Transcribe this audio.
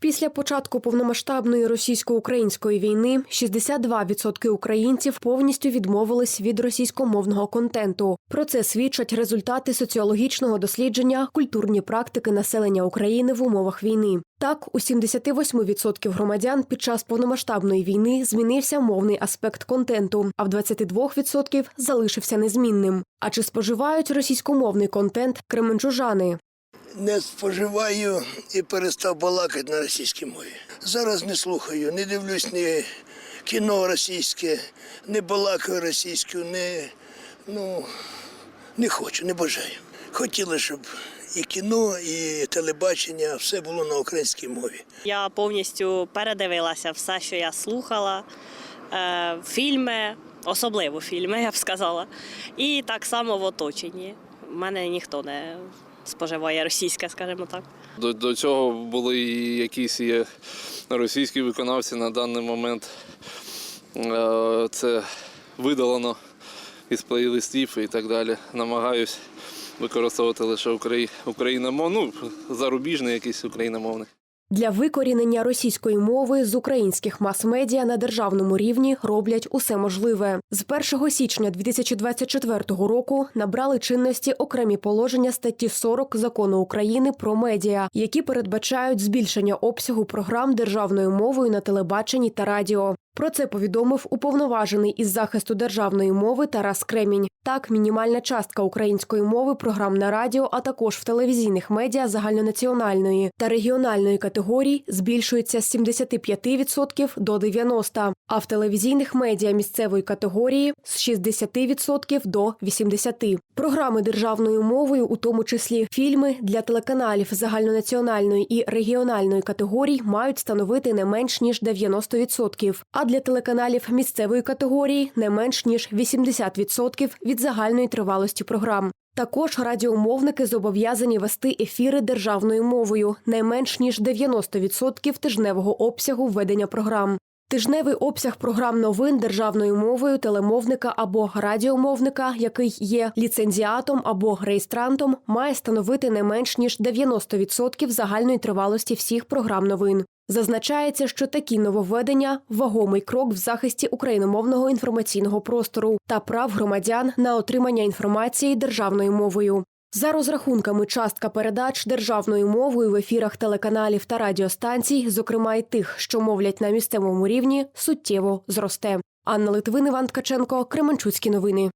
Після початку повномасштабної російсько-української війни 62% українців повністю відмовились від російськомовного контенту. Про це свідчать результати соціологічного дослідження культурні практики населення України в умовах війни. Так, у 78% громадян під час повномасштабної війни змінився мовний аспект контенту, а в 22% залишився незмінним. А чи споживають російськомовний контент кременчужани? Не споживаю і перестав балакати на російській мові. Зараз не слухаю, не дивлюсь ні кіно російське, не балакаю російською, не, ну, не хочу, не бажаю. Хотіли, щоб і кіно, і телебачення все було на українській мові. Я повністю передивилася все, що я слухала, е, фільми, особливо фільми, я б сказала. І так само в оточенні. У мене ніхто не споживає російське, скажімо так. До, до цього були якісь є російські виконавці на даний момент. Е, Це видалено із плейлистів і так далі. Намагаюсь використовувати лише україномовну ну, зарубіжний якийсь україномовний. Для викорінення російської мови з українських мас-медіа на державному рівні роблять усе можливе. З 1 січня 2024 року набрали чинності окремі положення статті 40 закону України про медіа, які передбачають збільшення обсягу програм державною мовою на телебаченні та радіо. Про це повідомив уповноважений із захисту державної мови Тарас Кремінь. Так, мінімальна частка української мови програм на радіо, а також в телевізійних медіа загальнонаціональної та регіональної категорій збільшується з 75% до 90%, а в телевізійних медіа місцевої категорії з 60% до 80%. Програми державною мовою, у тому числі фільми для телеканалів загальнонаціональної і регіональної категорій, мають становити не менш ніж 90%, а для телеканалів місцевої категорії не менш ніж 80% від загальної тривалості програм. Також радіомовники зобов'язані вести ефіри державною мовою не менш ніж 90% тижневого обсягу введення програм. Тижневий обсяг програм новин державною мовою телемовника або радіомовника, який є ліцензіатом або реєстрантом, має становити не менш ніж 90% загальної тривалості всіх програм новин. Зазначається, що такі нововведення вагомий крок в захисті україномовного інформаційного простору та прав громадян на отримання інформації державною мовою. За розрахунками, частка передач державною мовою в ефірах телеканалів та радіостанцій, зокрема й тих, що мовлять на місцевому рівні, суттєво зросте. Анна Литвин, Іван Ткаченко, Кременчуцькі новини.